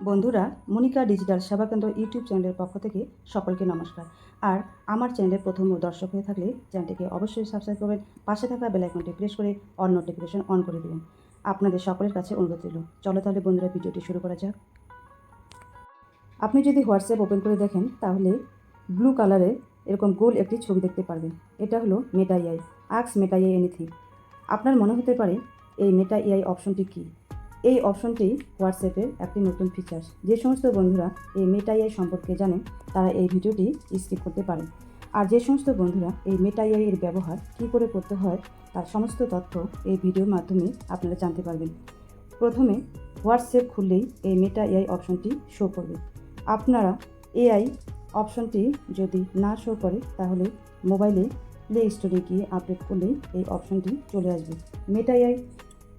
বন্ধুরা, মনিকা ডিজিটাল সেবাকেন্দ্র ইউটিউব চ্যানেলের পক্ষ থেকে সকলকে নমস্কার। আর আমার চ্যানেলের প্রথম দর্শক হয়ে থাকলে চ্যানেলটিকে অবশ্যই সাবস্ক্রাইব করবেন, পাশে থাকা বেল আইকনটি প্রেস করে অল নোটিফিকেশন অন করে দেবেন। আপনাদের সকলের কাছে অনুরোধ রইল, চলো তাহলে বন্ধুরা ভিডিওটি শুরু করা যাক। আপনি যদি হোয়াটসঅ্যাপ ওপেন করে দেখেন, তাহলে ব্লু কালারের এরকম গোল একটি ছবি দেখতে পারবেন। এটা হলো মেটা এআই আক্স মেটা এআই এনিথিং আপনার মনে হতে পারে, এই মেটা এআই অপশনটি কী? এই অপশনটি হোয়াটসঅ্যাপের একটি নতুন ফিচার্স যে সমস্ত বন্ধুরা এই মেটা এআই সম্পর্কে জানে, তারা এই ভিডিওটি স্কিপ করতে পারেন। আর যে সমস্ত বন্ধুরা এই মেটা এর ব্যবহার কী করে করতে হয়, তার সমস্ত তথ্য এই ভিডিওর মাধ্যমে আপনারা জানতে পারবেন। প্রথমে হোয়াটসঅ্যাপ খুললেই এই মেটা এআই অপশনটি শো করবে। আপনারা এআই অপশনটি যদি না শো করে, তাহলে মোবাইলে প্লে স্টোরে গিয়ে আপডেট করলেই এই অপশনটি চলে আসবে। মেটা এআই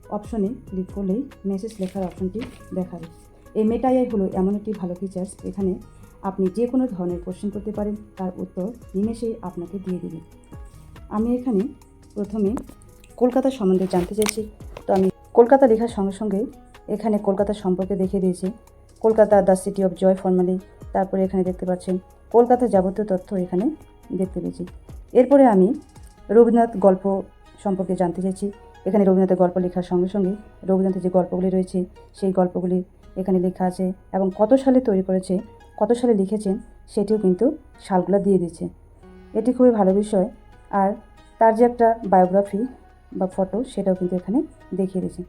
অপশনে ক্লিক করলেই মেসেজ লেখার অপশনটি দেখাবে এই মেটা এআই হলো এমন একটি ভালো ফিচার্স এখানে আপনি যে কোনো ধরনের কোশ্চেন করতে পারেন, তার উত্তর নিমেষেই আপনাকে দিয়ে দেবে। আমি এখানে প্রথমে কলকাতা সম্বন্ধে জানতে চাইছি। তো আমি কলকাতা লেখার সঙ্গে সঙ্গে এখানে কলকাতা সম্পর্কে দেখিয়ে দিয়েছে। Kolkata the city of joy formally তারপরে এখানে দেখতে পাচ্ছেন, কলকাতা যাবতীয় তথ্য এখানে দেখতে পেয়েছি। এরপরে আমি রবীন্দ্রনাথ গল্প সম্পর্কে জানতে চাইছি। এখানে রবীন্দ্রনাথের গল্প লেখার সঙ্গে সঙ্গে রবীন্দ্রনাথের যে গল্পগুলি রয়েছে, সেই গল্পগুলি এখানে লেখা আছে এবং কত সালে তৈরি করেছে, কত সালে লিখেছেন, সেটিও কিন্তু সালগুলো দিয়ে দিচ্ছে এটি খুবই ভালো বিষয়। আর তার যে একটা বায়োগ্রাফি বা ফটো, সেটাও কিন্তু এখানে দেখিয়ে দিয়েছে।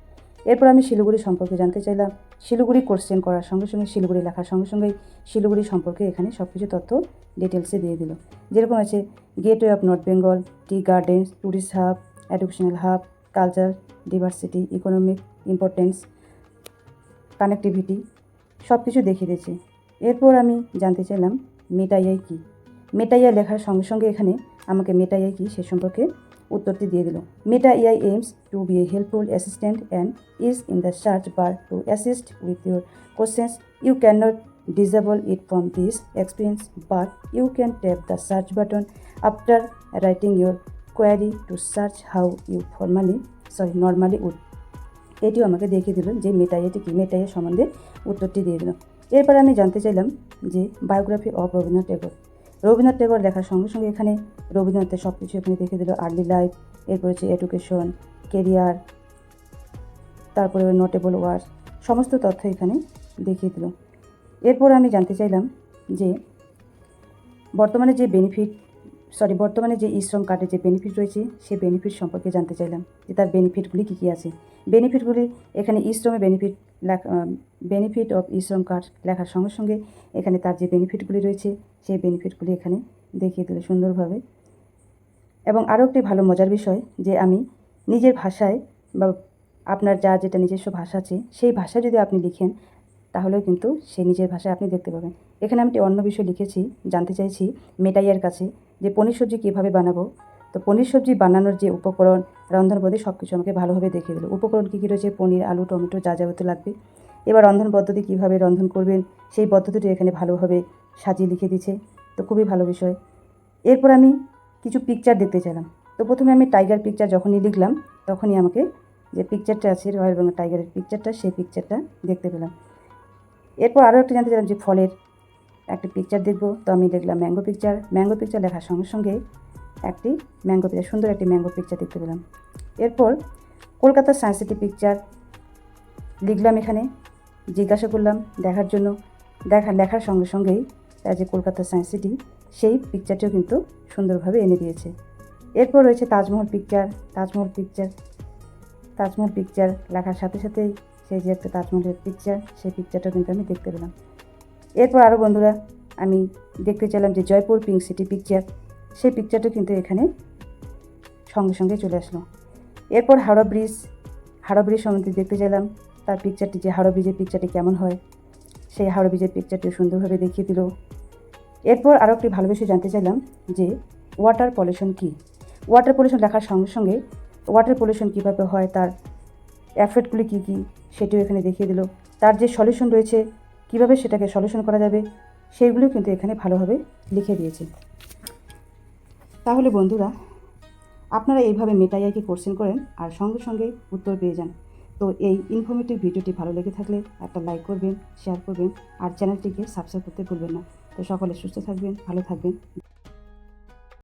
এরপর আমি শিলিগুড়ি সম্পর্কে জানতে চাইলাম। শিলিগুড়ি কোশ্চেন করার সঙ্গে সঙ্গে, শিলিগুড়ি লেখার সঙ্গে সঙ্গেই শিলিগুড়ি সম্পর্কে এখানে সব কিছু তথ্য ডিটেলসে দিয়ে দিল। যেরকম আছে gateway of north Bengal tea gardens tourist hub educational hub culture diversity economic importance connectivity সব কিছু দেখিয়ে দিয়েছে। এরপর আমি জানতে চাইলাম মেটাইয়াই কী? মেটাইয়া লেখার সঙ্গে সঙ্গে এখানে আমাকে মেটাইয়াই কী সে সম্পর্কে উত্তরটি দিয়ে দিল। Meta AI aims to be a helpful assistant and is in the search bar to assist with your questions you can not disable it from this experience, but you can tap the search button after writing your query to search how you formally, sorry, normally would. এটিও আমাকে দেখিয়ে দিল যে মেটাইয়াটি কি, মেটাইয়া সম্বন্ধে উত্তরটি দিয়ে দিল। এরপর আমি জানতে চাইলাম যে বায়োগ্রাফি অফ রবীন্দ্রনাথ টেগোর। রবীন্দ্রনাথ টেগোর দেখার সঙ্গে সঙ্গে এখানে রবীন্দ্রনাথের সব কিছু এখানে দেখিয়ে দিল আর্লি লাইফ এরপর হচ্ছে এডুকেশন কেরিয়ার তারপরে নোটেবল ওয়ার্ড সমস্ত তথ্য এখানে দেখিয়ে দিল। এরপর আমি জানতে চাইলাম যে বর্তমানে যে বেনিফিট সরি বর্তমানে যে ইশ্রম শ্রম কার্ডের যে বেনিফিট রয়েছে, সেই বেনিফিট সম্পর্কে জানতে চাইলাম যে তার বেনিফিটগুলি কী কী আছে। বেনিফিটগুলি এখানে ইশ্রমে বেনিফিট লেখা বেনিফিট অফ ইশ্রম কার্ড লেখার সঙ্গে সঙ্গে এখানে তার যে বেনিফিটগুলি রয়েছে, সেই বেনিফিটগুলি এখানে দেখিয়ে দিল সুন্দরভাবে। এবং আরও একটি ভালো মজার বিষয় যে আমি নিজের ভাষায় বা আপনার যা যেটা নিজস্ব ভাষা আছে, সেই ভাষায় যদি আপনি লিখেন, তাহলেও কিন্তু সেই নিজের ভাষায় আপনি দেখতে পাবেন। এখানে আমি একটি অন্য বিষয় লিখেছি, জানতে চাইছি, মেটাইয়ের কাছে। যে পনির সবজি কীভাবে বানাবো? তো পনির সবজি বানানোর যে উপকরণ রন্ধন পদ্ধতি সব কিছু আমাকে ভালোভাবে দেখিয়ে দিল। উপকরণ কী কী রয়েছে? পনির, আলু, টমেটো, যা যাবতীয় লাগবে। এবার রন্ধন পদ্ধতি কীভাবে রন্ধন করবেন, সেই পদ্ধতিটি এখানে ভালোভাবে সাজিয়ে লিখে দিচ্ছে তো খুবই ভালো বিষয়। এরপর আমি কিছু পিকচার দেখতে চাইলাম। তো প্রথমে আমি টাইগার পিকচার যখনই লিখলাম, তখনই আমাকে যে পিকচারটা আছে রয়্যাল বেঙ্গল টাইগারের পিকচারটা সেই পিকচারটা দেখতে পেলাম। এরপর আরও একটা জানতে চাইলাম যে ফলের একটা পিকচার দেখব। তো আমি দেখলাম ম্যাঙ্গো পিকচার ম্যাঙ্গো পিকচার লেখার সঙ্গে সঙ্গে একটি ম্যাঙ্গো পিকচার সুন্দর একটি ম্যাঙ্গো পিকচার দেখতে পেলাম। এরপর কলকাতার সায়েন্স সিটি পিকচার লিখলাম এখানে। জিজ্ঞাসা করলাম দেখার জন্য। দেখা, লেখার সঙ্গে সঙ্গেই তার যে কলকাতার সায়েন্স সিটি সেই পিকচারটিও কিন্তু সুন্দরভাবে এনে দিয়েছে। এরপর রয়েছে Taj Mahal picture Taj Mahal picture Taj Mahal picture লেখার সাথে সাথেই সেই যে একটা তাজমহলের পিকচার সেই পিকচারটা কিন্তু আমি দেখতে পেলাম। এরপর আরও বন্ধুরা, আমি দেখতে চাইলাম যে জয়পুর পিঙ্ক সিটি পিকচার সেই পিকচারটা কিন্তু এখানে সঙ্গে সঙ্গে চলে আসলো। এরপর হাওড়া ব্রিজ হাওড়া ব্রিজ সম্বন্ধে দেখতে চাইলাম, তার পিকচারটি যে হাওড়া ব্রিজের পিকচারটি কেমন হয়, সেই হাওড়া ব্রিজের পিকচারটি সুন্দরভাবে দেখিয়ে দিল। এরপর আরও একটি ভালো বিষয় জানতে চাইলাম যে ওয়াটার পলিউশন কী? ওয়াটার পলিউশন দেখার সঙ্গে সঙ্গে ওয়াটার পলিউশন কীভাবে হয়, তার অ্যাফেক্টগুলি কী কী, সেটিও এখানে দেখিয়ে দিল। তার যে সলিউশন রয়েছে কীভাবে সেটাকে সলিউশন করা যাবে সেইগুলো কিন্তু এখানে ভালোভাবে লিখে দিয়েছে। তাহলে বন্ধুরা, আপনারা এইভাবে মেটাইয়াকে কোশ্চেন করেন আর সঙ্গে সঙ্গে উত্তর পেয়ে যান। তো এই ইনফরমেটিভ ভিডিওটি ভালো লেগে থাকলে একটা লাইক করবেন শেয়ার করবেন আর চ্যানেলটিকে সাবস্ক্রাইব করতে ভুলবেন না। তো সকলে সুস্থ থাকবেন, ভালো থাকবেন।